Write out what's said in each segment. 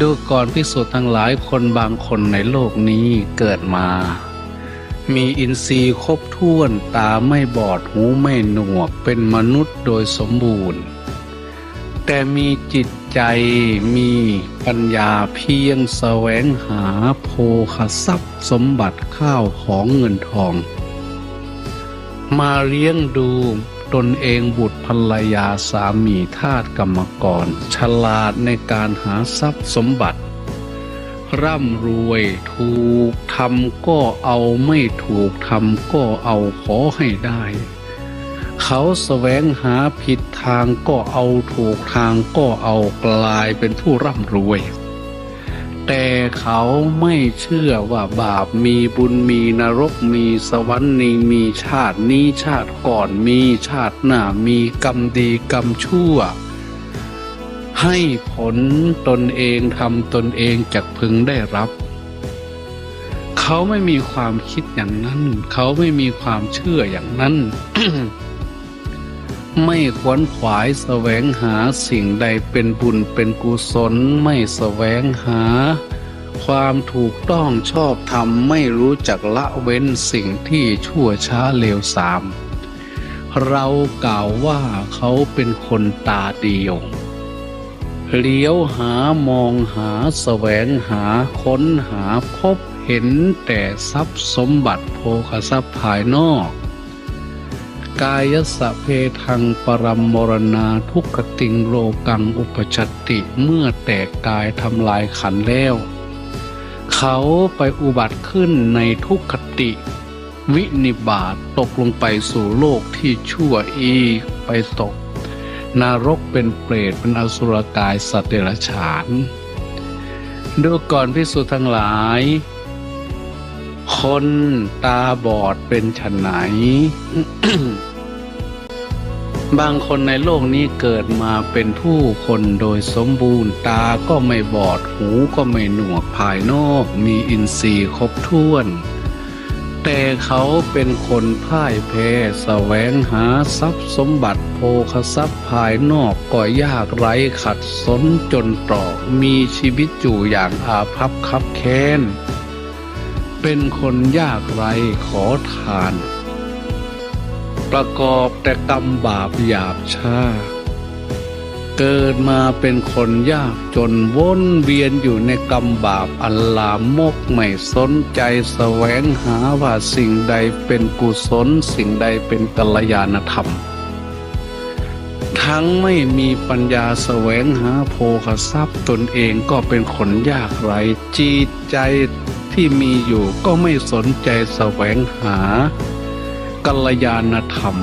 ดูก่อนพิสูจน์ทั้งหลายคนบางคนในโลกนี้เกิดมา มีอินทรีย์ครบถ้วนตาไม่บอดหูไม่หนวกเป็นมนุษย์โดยสมบูรณ์ แต่มีจิตใจมีปัญญาเพียงแสวงหาโภคทรัพย์สมบัติข้าวของเงินทอง มาเลี้ยงดู ตนเองบุตรภรรยาสามีทาสกรรมกร ฉลาดในการหาทรัพย์สมบัติ ร่ำรวยถูกทำก็เอาไม่ถูกทำก็เอาขอให้ได้ เขาแสวงหาผิดทางก็เอาถูกทางก็เอากลายเป็นผู้ร่ำรวย แต่เขาไม่เชื่อว่าบาปมีบุญมีนรกมีสวรรค์นีมีชาตินี้ชาติก่อนมีชาติหน้ามีกรรมดีกรรมชั่ว ให้ผลตนเองทำตนเองจะพึงได้รับ เขาไม่มีความคิดอย่างนั้น เขาไม่มีความเชื่ออย่างนั้น ไม่ขวนขวายแสวงหาสิ่งใดเป็นบุญเป็นกุศล ไม่แสวงหา ความถูกต้องชอบธรรมไม่รู้จักละเว้นสิ่งที่ชั่วช้าเลวทราม เรากล่าวว่าเขาเป็นคนตาเดียวเลี้ยวหามองหาแสวงหาค้นหาพบเห็นแต่ทรัพย์สมบัติโภคทรัพย์ภายนอก กายสะเพทังปรมมรณาทุกขติงโลกังอุปชติเมื่อแตกกายทำลายขันแล้ว เขาไปอุบัติขึ้นในทุกขติ วินิบาตตกลงไปสู่โลกที่ชั่วอีกไปตก นรกเป็นเปรตเป็นอสุรกายสัตว์เดรัจฉาน ดูก่อนพิสุทั้งหลายคนตาบอดเป็นฉันไหน บางคนในโลกนี้เกิดมาเป็นผู้คนโดยสมบูรณ์ ตาก็ไม่บอดหูก็ไม่หนวกภายนอก มีอินทรีย์ครบถ้วน แต่เขาเป็นคนพ่ายแพ้แสวงหาทรัพย์สมบัติโภคทรัพย์ภายนอกก็ยากไร้ขัดสนจนตรอกมีชีวิตอยู่อย่างอาภัพคับแค้น เป็นคนยากไร้ขอทาน ประกอบแต่กรรมบาปหยาบช้า เกิดมาเป็นคนยากจนวนเวียนอยู่ในกรรมบาปอันลามกไม่สนใจแสวงหาว่าสิ่งใดเป็นกุศลสิ่งใดเป็นกัลยาณธรรม ทั้งไม่มีปัญญาแสวงหาโภคทรัพย์ตนเองก็เป็นคนยากไรจิตใจที่มีอยู่ก็ไม่สนใจแสวงหา กัลยาณธรรม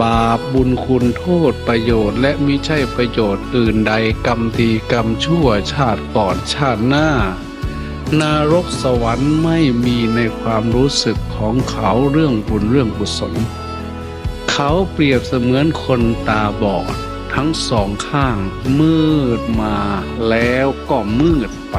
บาปบุญคุณโทษประโยชน์ และมิใช่ประโยชน์อื่นใดกรรมดีกรรมชั่วชาติก่อนชาติหน้า นารกสวรรค์ไม่มีในความรู้สึกของเขาเรื่องบุญเรื่องกุศลเขาเปรียบเสมือนคนตาบอด ทั้งสองข้างมืดมาแล้วก็มืดไป